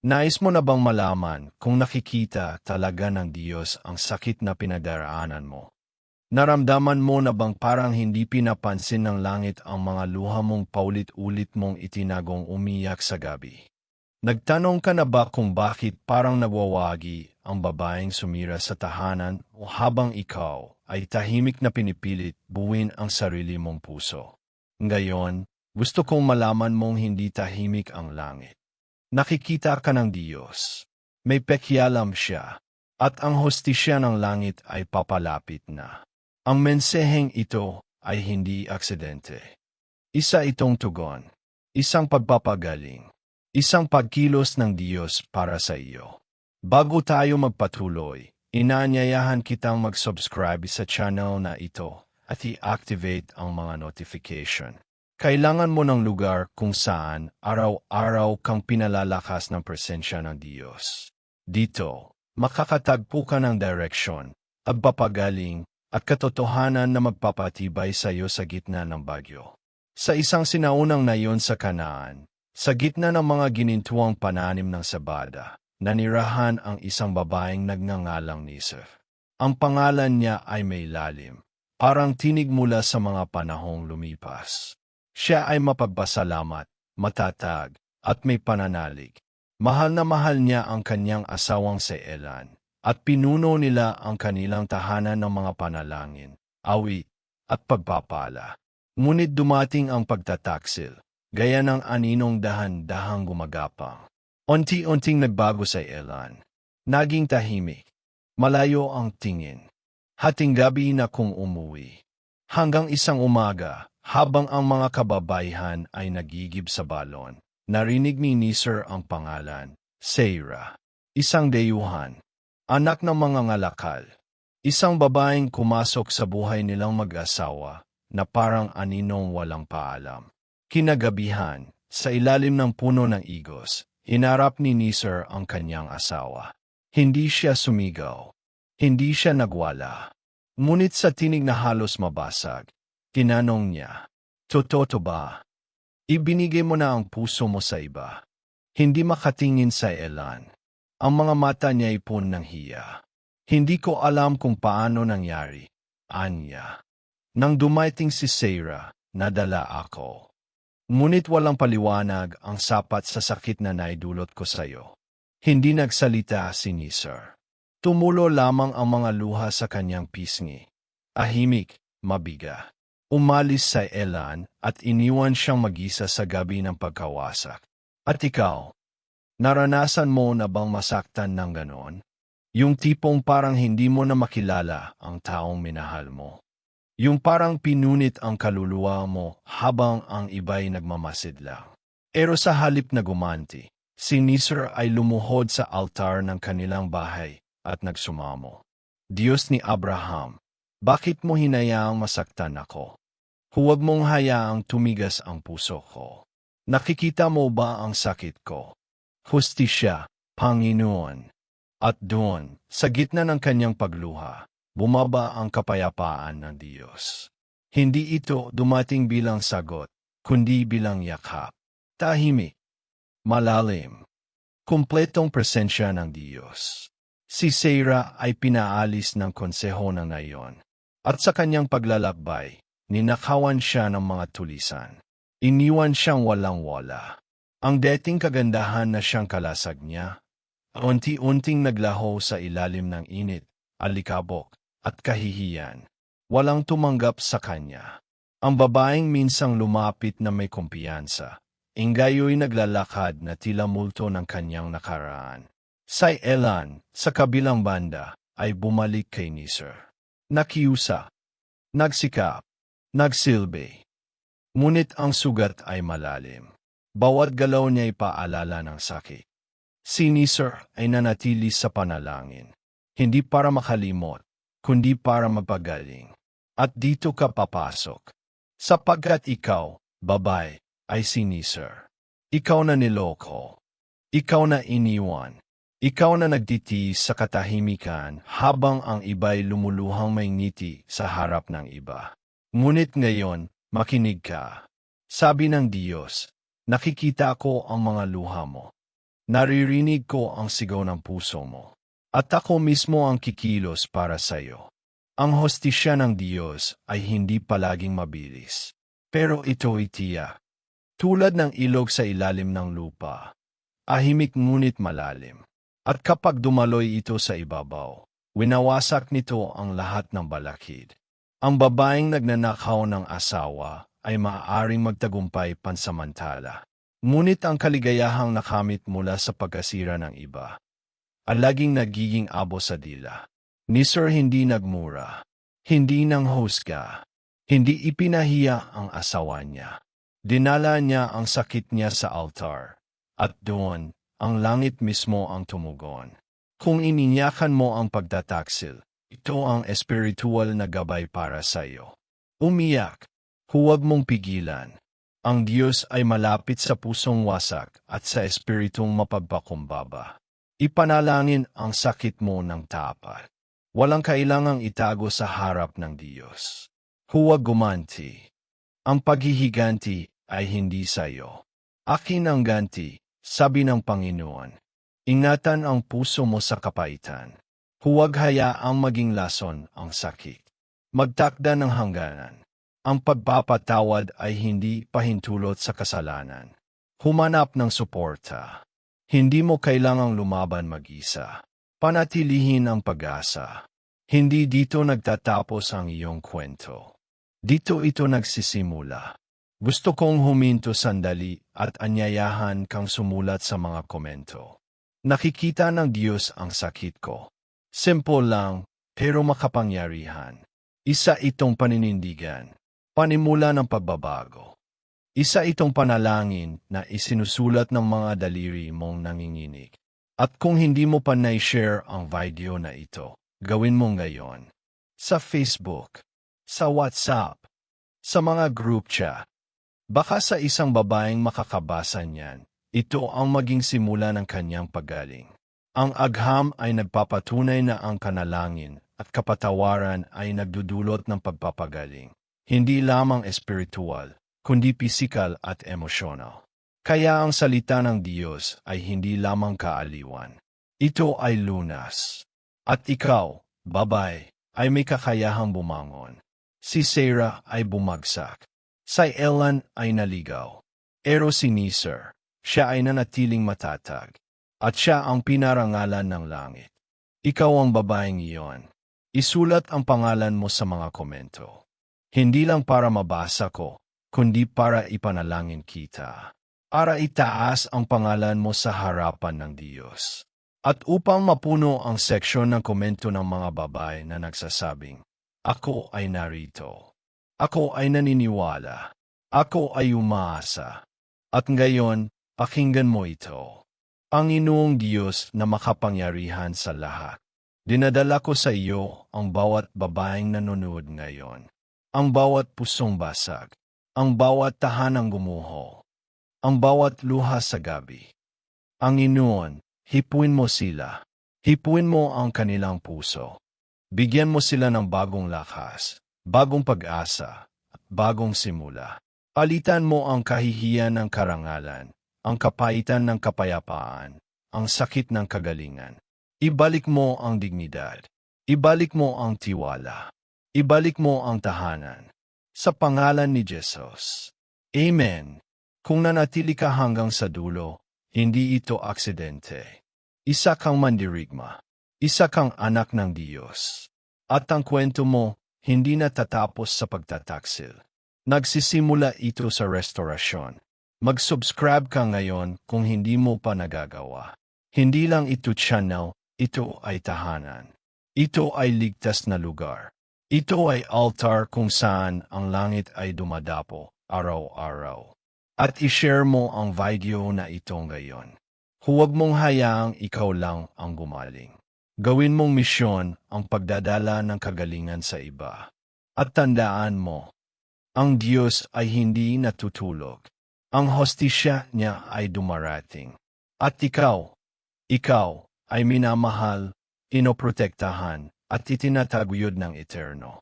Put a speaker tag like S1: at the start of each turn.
S1: Nais mo na bang malaman kung nakikita talaga ng Diyos ang sakit na pinagdaraanan mo? Naramdaman mo na bang parang hindi pinapansin ng langit ang mga luha mong paulit-ulit mong itinagong umiyak sa gabi? Nagtanong ka na ba kung bakit parang nagwawagi ang babaeng sumira sa tahanan o habang ikaw ay tahimik na pinipilit buwin ang sarili mong puso? Ngayon, gusto kong malaman mong hindi tahimik ang langit. Nakikita ka ng Diyos. May pekialam siya. At ang hostisya ng langit ay papalapit na. Ang menseheng ito ay hindi aksidente. Isa itong tugon. Isang pagpapagaling. Isang pagkilos ng Diyos para sa iyo. Bago tayo magpatuloy, inaanyayahan kitang mag-subscribe sa channel na ito at i-activate ang mga notification. Kailangan mo ng lugar kung saan araw-araw kang pinalalakas ng presensya ng Diyos. Dito, makakatagpo ka ng direksyon, agpapagaling, at katotohanan na magpapatibay sa iyo sa gitna ng bagyo. Sa isang sinaunang nayon sa Kanaan, sa gitna ng mga ginintuang pananim ng Sabada, nanirahan ang isang babaeng nagngangalang Nisef. Ang pangalan niya ay may lalim, parang tinig mula sa mga panahong lumipas. Siya ay mapagpasalamat, matatag, at may pananalig. Mahal na mahal niya ang kanyang asawang si Elan, at pinuno nila ang kanilang tahanan ng mga panalangin, awi, at pagpapala. Ngunit dumating ang pagtataksil, gaya ng aninong dahan-dahang gumagapang. Unti-unting nagbago sa Elan. Naging tahimik. Malayo ang tingin. Hating gabi na kung umuwi. Hanggang isang umaga, habang ang mga kababaihan ay nagigib sa balon, narinig ni Nisar ang pangalan, Seira, isang deyuhan, anak ng mga ngalakal, isang babaeng kumasok sa buhay nilang mag-asawa na parang aninong walang paalam. Kinagabihan, sa ilalim ng puno ng igos, hinarap ni Nisar ang kanyang asawa. Hindi siya sumigaw. Hindi siya nagwala. Ngunit sa tinig na halos mabasag, Tinanong niya, Totoo ba? Ibinigay mo na ang puso mo sa iba. Hindi makatingin sa elan. Ang mga mata niya ipon ng hiya. Hindi ko alam kung paano nangyari. Anya. Nang dumating si Sarah, nadala ako. Ngunit walang paliwanag ang sapat sa sakit na naidulot ko sa iyo. Hindi nagsalita si Nisar. Tumulo lamang ang mga luha sa kanyang pisngi. Ahimik, mabiga. Umalis sa Elan at iniwan siyang magisa sa gabi ng pagkawasak. At ikaw, naranasan mo na bang masaktan ng ganon? Yung tipong parang hindi mo na makilala ang taong minahal mo. Yung parang pinunit ang kaluluwa mo habang ang iba'y nagmamasid lang. Pero sa halip na gumanti, si Nisr ay lumuhod sa altar ng kanilang bahay at nagsumamo. Diyos ni Abraham, bakit mo hinayaang masaktan ako? Huwag mong hayaang tumigas ang puso ko. Nakikita mo ba ang sakit ko? Hustisya, Panginoon. At doon, sa gitna ng kanyang pagluha, bumaba ang kapayapaan ng Diyos. Hindi ito dumating bilang sagot, kundi bilang yakap. Tahimik, malalim, kumpletong presensya ng Diyos. Si Sarah ay pinaalis ng konseho ng nayon. At sa kanyang paglalakbay, Ninakawan siya ng mga tulisan. Iniwan siyang walang-wala. Ang dating kagandahan na siyang kalasag niya, unti-unting naglaho sa ilalim ng init, alikabok, at kahihiyan. Walang tumanggap sa kanya. Ang babaeng minsang lumapit na may kumpiyansa, ingayo'y naglalakad na tila multo ng kanyang nakaraan. Sa Elan, sa kabilang banda, ay bumalik kay Nisar. Nakiusa, nagsikap, Nagsilbi. Ngunit ang sugat ay malalim. Bawat galaw niya ay paalala ng sakit. Si Nisar ay nanatili sa panalangin. Hindi para makalimot, kundi para mapagaling. At dito ka papasok. Sapagkat ikaw, babay, ay si Nisar. Ikaw na niloko. Ikaw na iniwan. Ikaw na nagtitiis sa katahimikan habang ang iba'y lumuluhang may ngiti sa harap ng iba. Ngunit ngayon, makinig ka. Sabi ng Diyos, nakikita ko ang mga luha mo. Naririnig ko ang sigaw ng puso mo. At ako mismo ang kikilos para sa iyo. Ang hostisya ng Diyos ay hindi palaging mabilis. Pero ito ay tiyak. Tulad ng ilog sa ilalim ng lupa. Ahimik ngunit malalim. At kapag dumaloy ito sa ibabaw, winawasak nito ang lahat ng balakid. Ang babaeng nagnanakaw ng asawa ay maaaring magtagumpay pansamantala. Ngunit ang kaligayahang nakamit mula sa pagkasira ng iba, ay laging nagiging abo sa dila. Ni Sir hindi nagmura, hindi nang husga, hindi ipinahiya ang asawa niya. Dinala niya ang sakit niya sa altar, at doon, ang langit mismo ang tumugon. Kung ininyakan mo ang pagtataksil, ito ang espiritual na gabay para sa iyo. Umiyak, huwag mong pigilan. Ang Diyos ay malapit sa pusong wasak at sa espiritong mapagpakumbaba. Ipanalangin ang sakit mo ng tapat. Walang kailangang itago sa harap ng Diyos. Huwag gumanti. Ang paghihiganti ay hindi sa iyo. Akin ang ganti, sabi ng Panginoon. Ingatan ang puso mo sa kapaitan. Huwag hayaang maging lason ang sakit. Magtakda ng hangganan. Ang pagpapatawad ay hindi pahintulot sa kasalanan. Humanap ng suporta. Hindi mo kailangang lumaban mag-isa. Panatilihin ang pag-asa. Hindi dito nagtatapos ang iyong kwento. Dito ito nagsisimula. Gusto kong huminto sandali at anyayahan kang sumulat sa mga komento. Nakikita ng Diyos ang sakit ko. Simple lang, pero makapangyarihan. Isa itong paninindigan panimula ng pagbabago. Isa itong panalangin na isinusulat ng mga daliri mong nanginginig. At kung hindi mo pa na-share ang video na ito, gawin mo ngayon. Sa Facebook, sa WhatsApp, sa mga group chat. Baka sa isang babaeng makakabasa niyan, ito ang maging simula ng kanyang paggaling. Ang agham ay nagpapatunay na ang kanalangin at kapatawaran ay nagdudulot ng pagpapagaling hindi lamang espiritual, kundi pisikal at emosyonal. Kaya ang salita ng Diyos ay hindi lamang kaaliwan. Ito ay lunas. At ikaw, babay, ay may kakayahang bumangon. Si Sarah ay bumagsak. Si Ellen ay naligaw. Pero si Nisar, siya ay nanatiling matatag. At siya ang pinarangalan ng langit. Ikaw ang babaeng iyon. Isulat ang pangalan mo sa mga komento. Hindi lang para mabasa ko, kundi para ipanalangin kita. Para itaas ang pangalan mo sa harapan ng Diyos. At upang mapuno ang seksyon ng komento ng mga babae na nagsasabing, Ako ay narito. Ako ay naniniwala. Ako ay umaasa. At ngayon, pakinggan mo ito. Ang inuong Diyos na makapangyarihan sa lahat. Dinadala ko sa iyo ang bawat babaeng nanonood ngayon ang bawat pusong basag, ang bawat tahanang gumuho, ang bawat luha sa gabi. Ang inuon, hipuin mo sila, hipuin mo ang kanilang puso. Bigyan mo sila ng bagong lakas, bagong pag-asa, bagong simula. Palitan mo ang kahihiyan ng karangalan, ang kapaitan ng kapayapaan, ang sakit ng kagalingan. Ibalik mo ang dignidad. Ibalik mo ang tiwala. Ibalik mo ang tahanan. Sa pangalan ni Jesus. Amen. Kung nanatili ka hanggang sa dulo, hindi ito aksidente. Isa kang mandirigma. Isa kang anak ng Diyos. At ang kwento mo, hindi natatapos sa pagtataksil. Nagsisimula ito sa restorasyon. Mag-subscribe ka ngayon kung hindi mo pa nagagawa. Hindi lang ito channel, ito ay tahanan. Ito ay ligtas na lugar. Ito ay altar kung saan ang langit ay dumadapo araw-araw. At ishare mo ang video na ito ngayon. Huwag mong hayaang ikaw lang ang gumaling. Gawin mong misyon ang pagdadala ng kagalingan sa iba. At tandaan mo, ang Diyos ay hindi natutulog. Ang hostisya niya ay dumarating. At ikaw, ikaw ay minamahal, inoprotektahan, at itinataguyod ng eterno.